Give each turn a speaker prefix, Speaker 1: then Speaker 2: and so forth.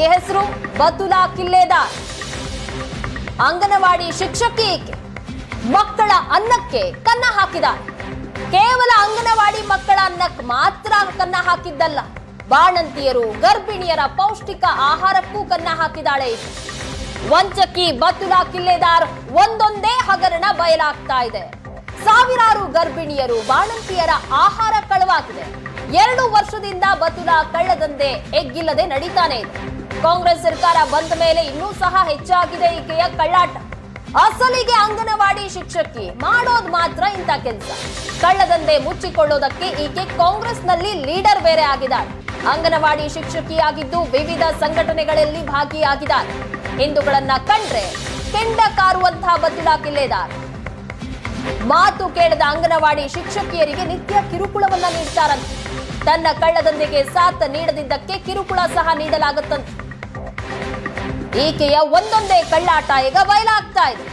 Speaker 1: ಹೆಸರು? ಬತುಲಾ ಕಿಲ್ಲೇದಾರ್ ಅಂಗನವಾಡಿ ಶಿಕ್ಷಕಿ ಮಕ್ಕಳ ಅನ್ನಕ್ಕೆ ಕನ್ನ ಹಾಕಿದ ಕೇವಲ ಅಂಗನವಾಡಿ ಮಕ್ಕಳ ಮಾತ್ರ ಕನ್ನ ಹಾಕಿದ್ದಲ್ಲ. ಬಾಣಂತಿಯರು, ಗರ್ಭಿಣಿಯರ ಪೌಷ್ಟಿಕ ಆಹಾರಕ್ಕೂ ಕನ್ನ ಹಾಕಿದಾಳೆ ವಂಚಕಿ ಬತುಲಾ ಕಿಲ್ಲೆದಾರ್ ಒಂದೊಂದೇ ಹಗರಣ ಬಯಲಾಗ್ತಾ ಇದೆ. ಸಾವಿರಾರು ಗರ್ಭಿಣಿಯರು ಬಾಣಂತಿಯರ ಆಹಾರ ಕಳವಾಗಿದೆ. ಎರಡು ವರ್ಷದಿಂದ ಬತುಲಾ ಕಳ್ಳದಂದೆ ಎಗ್ಗಿಲ್ಲದೆ ನಡೀತಾನೆ ಇದೆ. ಕಾಂಗ್ರೆಸ್ ಸರ್ಕಾರ ಬಂದ ಮೇಲೆ ಇನ್ನೂ ಸಹ ಹೆಚ್ಚಾಗಿದೆ ಈಕೆಯ ಕಳ್ಳಾಟ. ಅಸಲಿಗೆ ಅಂಗನವಾಡಿ ಶಿಕ್ಷಕಿ ಮಾಡೋದ್ ಮಾತ್ರ ಇಂಥ ಕೆಲಸ. ಕಳ್ಳದಂದೆ ಮುಚ್ಚಿಕೊಳ್ಳೋದಕ್ಕೆ ಈಕೆ ಕಾಂಗ್ರೆಸ್ನಲ್ಲಿ ಲೀಡರ್ ಬೇರೆ ಆಗಿದ್ದಾರೆ ಅಂಗನವಾಡಿ ಶಿಕ್ಷಕಿಯಾಗಿದ್ದು ವಿವಿಧ ಸಂಘಟನೆಗಳಲ್ಲಿ ಭಾಗಿಯಾಗಿದ್ದಾರೆ ಹಿಂದೂಗಳನ್ನ ಕಂಡ್ರೆ ಕೆಂಡ ಕಾರುವಂತಹ ಬದುಲಾ ಕಿಲ್ಲೆದಾರ್. ಮಾತು ಕೇಳದ ಅಂಗನವಾಡಿ ಶಿಕ್ಷಕಿಯರಿಗೆ ನಿತ್ಯ ಕಿರುಕುಳವನ್ನ ನೀಡ್ತಾರಂತೆ. ತನ್ನ ಕಳ್ಳದೊಂದಿಗೆ ಸಾಥ್ ನೀಡದಿದ್ದಕ್ಕೆ ಕಿರುಕುಳ ಸಹ ನೀಡಲಾಗುತ್ತಂತೆ. ಈಕೆಯ ಒಂದೊಂದೇ ಕಳ್ಳಾಟ ಈಗ ಬಯಲಾಗ್ತಾ ಇದೆ.